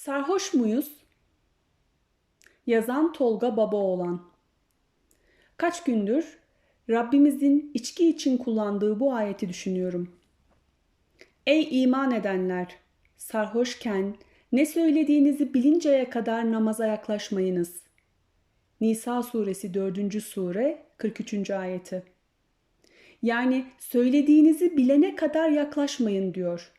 Sarhoş muyuz? Yazan Tolga Babaoğlan Kaç gündür Rabbimizin içki için kullandığı bu ayeti düşünüyorum. Ey iman edenler! Sarhoşken ne söylediğinizi bilinceye kadar namaza yaklaşmayınız. Nisa suresi 4. sure 43. ayeti. Yani söylediğinizi bilene kadar yaklaşmayın diyor.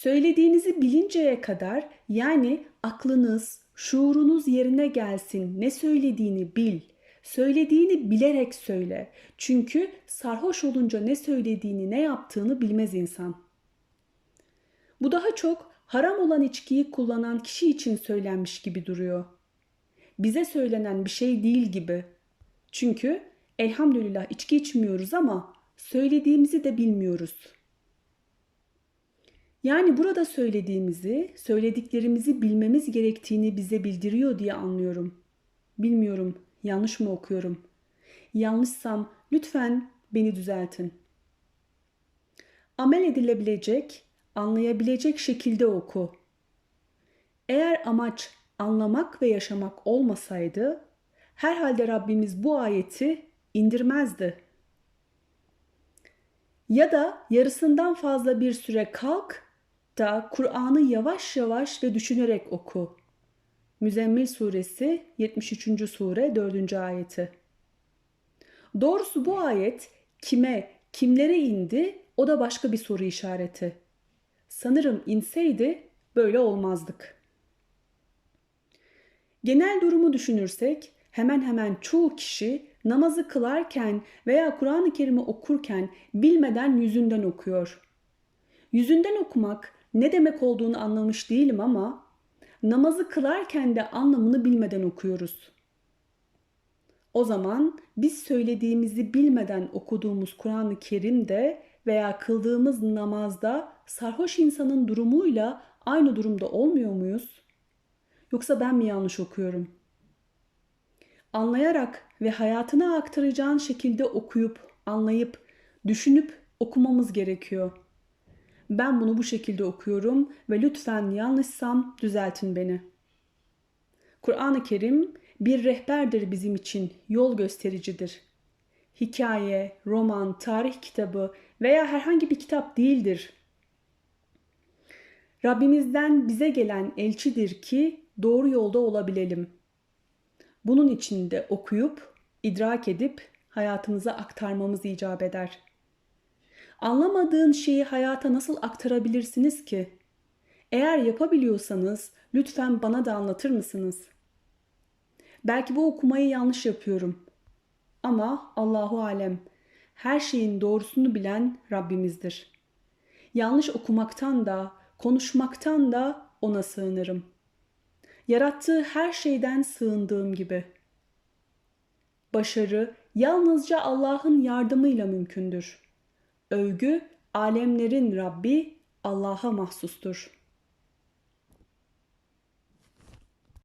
Söylediğinizi bilinceye kadar yani aklınız, şuurunuz yerine gelsin. Ne söylediğini bil. Söylediğini bilerek söyle. Çünkü sarhoş olunca ne söylediğini, ne yaptığını bilmez insan. Bu daha çok haram olan içkiyi kullanan kişi için söylenmiş gibi duruyor. Bize söylenen bir şey değil gibi. Çünkü elhamdülillah içki içmiyoruz ama söylediğimizi de bilmiyoruz. Yani burada söylediğimizi, söylediklerimizi bilmemiz gerektiğini bize bildiriyor diye anlıyorum. Bilmiyorum, yanlış mı okuyorum? Yanlışsam lütfen beni düzeltin. Amel edilebilecek, anlayabilecek şekilde oku. Eğer amaç anlamak ve yaşamak olmasaydı, herhalde Rabbimiz bu ayeti indirmezdi. Ya da yarısından fazla bir süre kalk da Kur'an'ı yavaş yavaş ve düşünerek oku. Müzzemmil suresi 73. sure 4. ayeti. Doğrusu bu ayet kime, kimlere indi o da başka bir soru işareti. Sanırım inseydi böyle olmazdık. Genel durumu düşünürsek hemen hemen çoğu kişi namazı kılarken veya Kur'an-ı Kerim'i okurken bilmeden yüzünden okuyor. Yüzünden okumak ne demek olduğunu anlamış değilim ama namazı kılarken de anlamını bilmeden okuyoruz. O zaman biz söylediğimizi bilmeden okuduğumuz Kur'an-ı Kerim'de veya kıldığımız namazda sarhoş insanın durumuyla aynı durumda olmuyor muyuz? Yoksa ben mi yanlış okuyorum? Anlayarak ve hayatına aktaracağın şekilde okuyup, anlayıp, düşünüp okumamız gerekiyor. Ben bunu bu şekilde okuyorum ve lütfen yanlışsam düzeltin beni. Kur'an-ı Kerim bir rehberdir bizim için, yol göstericidir. Hikaye, roman, tarih kitabı veya herhangi bir kitap değildir. Rabbimizden bize gelen elçidir ki doğru yolda olabilelim. Bunun için de okuyup, idrak edip hayatımıza aktarmamız icap eder. Anlamadığın şeyi hayata nasıl aktarabilirsiniz ki? Eğer yapabiliyorsanız lütfen bana da anlatır mısınız? Belki bu okumayı yanlış yapıyorum. Ama Allahu alem her şeyin doğrusunu bilen Rabbimizdir. Yanlış okumaktan da, konuşmaktan da ona sığınırım. Yarattığı her şeyden sığındığım gibi. Başarı yalnızca Allah'ın yardımıyla mümkündür. Övgü alemlerin Rabbi Allah'a mahsustur.''